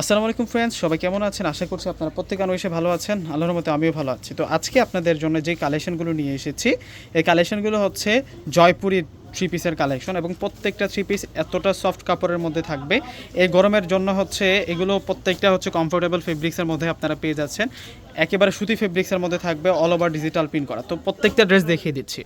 আসসালামু আলাইকুম ফ্রেন্ডস সবাই কেমন আছেন? আশা করছি আপনারা প্রত্যেকে এসে ভালো আছেন। আল্লাহর মতে আমিও ভালো আছি। তো আজকে আপনাদের জন্য যে কালেকশনগুলো নিয়ে এসেছি, এই কালেকশনগুলো হচ্ছে জয়পুরি থ্রি পিসের কালেকশন এবং প্রত্যেকটা থ্রি পিস এতটা সফট কাপড়ের মধ্যে থাকবে। এই গরমের জন্য হচ্ছে এগুলো প্রত্যেকটা হচ্ছে কমফোর্টেবল ফেব্রিক্সের মধ্যে আপনারা পেয়ে যাচ্ছেন। একেবারে সুতি ফেব্রিক্সের মধ্যে থাকবে অল ওভার ডিজিটাল প্রিন্ট করা। তো প্রত্যেকটা ড্রেস দেখিয়ে দিচ্ছি।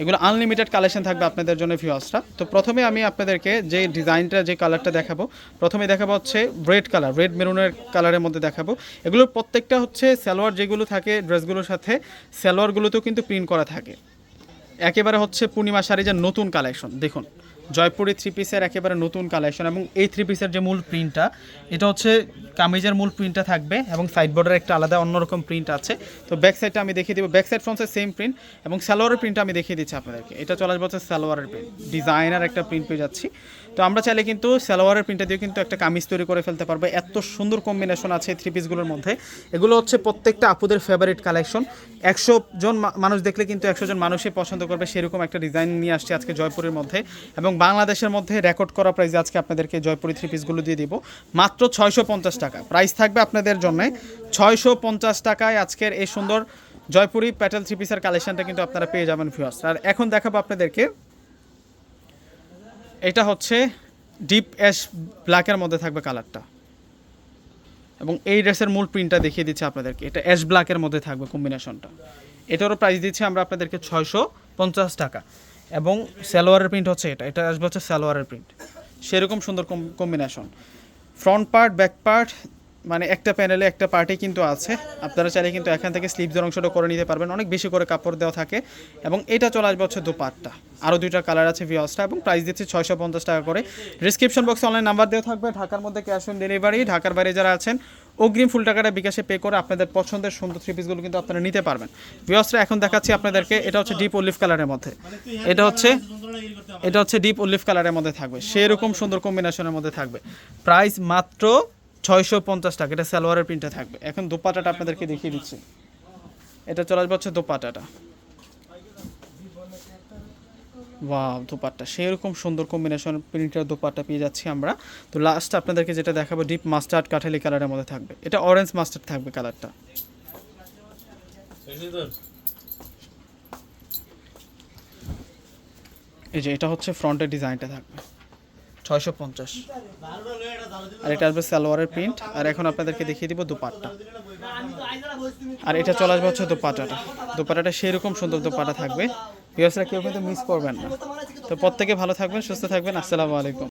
এগুলো আনলিমিটেড কালেকশন থাকবে আপনাদের জন্য ভিউয়ার্সরা তো প্রথমে আমি আপনাদেরকে যে ডিজাইনটা, যে কালারটা দেখাবো, প্রথমে দেখাবো হচ্ছে রেড কালার রেড মেরুনের কালারের মধ্যে দেখাবো। এগুলোর প্রত্যেকটা হচ্ছে সালোয়ার যেগুলো থাকে ড্রেসগুলোর সাথে, সালোয়ারগুলোতেও কিন্তু প্রিন্ট করা থাকে। একেবারে হচ্ছে পূর্ণিমা শাড়ি যে নতুন কালেকশন দেখুন, জয়পুরি থ্রি পিসের একেবারে নতুন কালেকশন এবং এই থ্রি পিসের যে মূল প্রিন্টটা এটা হচ্ছে কামিজের মূল প্রিন্টটা থাকবে এবং সাইড বর্ডার একটা আলাদা অন্যরকম প্রিন্ট আছে। তো ব্যাক সাইডটা আমি দেখিয়ে দিব। Back side front side same print এবং সালোয়ারের প্রিন্টটা আমি দেখিয়ে দিচ্ছি আপনাদেরকে। এটা চলে আসবে হচ্ছে সালোয়ারের প্রিন্ট ডিজাইনার একটা প্রিন্ট পেয়ে যাচ্ছি। তো আমরা চাইলে কিন্তু সালোয়ারের প্রিন্টটা দিয়ে কিন্তু একটা কামিজ তৈরি করে ফেলতে পারব। এত সুন্দর কম্বিনেশন আছে থ্রি পিসগুলোর মধ্যে। এগুলো হচ্ছে প্রত্যেকটা আপুদের ফেভারিট কালেকশন একশো জন মানুষ দেখলে কিন্তু একশো জন মানুষই পছন্দ করবে। সেরকম একটা ডিজাইন নিয়ে আসছে আজকে জয়পুরের মধ্যে। এবং বাংলাদেশের মধ্যে রেকর্ড করা প্রাইসে আজকে আপনাদেরকে জয়পুরি থ্রি পিসগুলো দিয়ে দিব। মাত্র ছয়শো পঞ্চাশ টাকা। প্রাইস থাকবে আপনাদের জন্য ছয়শো পঞ্চাশ টাকায় আজকের এই সুন্দর জয়পুরি প্যাটেল থ্রি পিসের কালেকশনটা কিন্তু আপনারা পেয়ে যাবেন ভিউয়ার্স আর এখন দেখাবো আপনাদেরকে, এটা হচ্ছে ডিপ অ্যাশ ব্ল্যাকের মধ্যে থাকবে কালারটা এবং এই ড্রেসের মূল প্রিন্টটা দেখিয়ে দিচ্ছি আপনাদেরকে, এটা অ্যাশ ব্ল্যাকের মধ্যে থাকবে কম্বিনেশনটা এটারও প্রাইস দিচ্ছি আমরা আপনাদেরকে ছয়শো পঞ্চাশ টাকা। এবং সালোয়ারের প্রিন্ট হচ্ছে এটা এটা আসবে হচ্ছে সালোয়ারের প্রিন্ট সেরকম সুন্দর combination front part back part মানে একটা প্যানেলে একটা পার্টই কিন্তু আছে। আপনারা চাইলে কিন্তু এখান থেকে স্লিপসের অংশটা করে নিতে পারবেন। অনেক বেশি করে কাপড় দেওয়া থাকে এবং এটা চলে আসবে হচ্ছে দুপাটটা। আরও দুইটা কালার আছে ভিওসটা এবং প্রাইস দিচ্ছে ছয়শো পঞ্চাশ টাকা করে। ডিসক্রিপশন বক্সে অনলাইন নাম্বার দেওয়া থাকবে। ঢাকার মধ্যে ক্যাশ অন ডেলিভারি ঢাকার বাইরে যারা আছেন, অগ্রিম ফুল টাকাটা বিকাশে পে করে আপনাদের পছন্দের সুন্দর থ্রি পিসগুলো কিন্তু আপনারা নিতে পারবেন। ভিওসটা এখন দেখাচ্ছি আপনাদেরকে। এটা হচ্ছে ডিপ অলিভ কালারের মধ্যে। এটা হচ্ছে এটা হচ্ছে ডিপ অলিভ কালারের মধ্যে থাকবে। সেরকম সুন্দর কম্বিনেশনের মধ্যে থাকবে। প্রাইস মাত্র ছয়শো পঞ্চাশ টাকা। এটা সালোয়ারের প্রিন্টে থাকবে। এখন দোপাটাটা আপনাদেরকে দেখিয়ে দিচ্ছি। এটা চলে আসবে হচ্ছে দোপাটাটা। ওয়াও দোপাট্টা। সেরকম সুন্দর কম্বিনেশন প্রিন্টের দোপাট্টা পেয়ে যাচ্ছি আমরা। তো লাস্ট আপনাদেরকে যেটা দেখাবো ডিপ মাস্টার্ড কাঠালি কালারের মধ্যে থাকবে। এটা অরেঞ্জ মাস্টার্ড থাকবে কালারটা এই যে এটা হচ্ছে ফ্রন্টের ডিজাইনটা থাকবে। ছয়শো পঞ্চাশ। আর এটা আসবে সালোয়ারের প্রিন্ট। আর এখন আপনাদেরকে দেখিয়ে দিব দুপাটটা। আর এটা চলে আসবে হচ্ছে দুপাটাটা দোপাটাটা সেরকম সুন্দর দুপাটা থাকবে। ভিউয়ার্সরা কেউ কিন্তু মিস করবেন না। তো প্রত্যেকে ভালো থাকবেন, সুস্থ থাকবেন। আসসালামু আলাইকুম।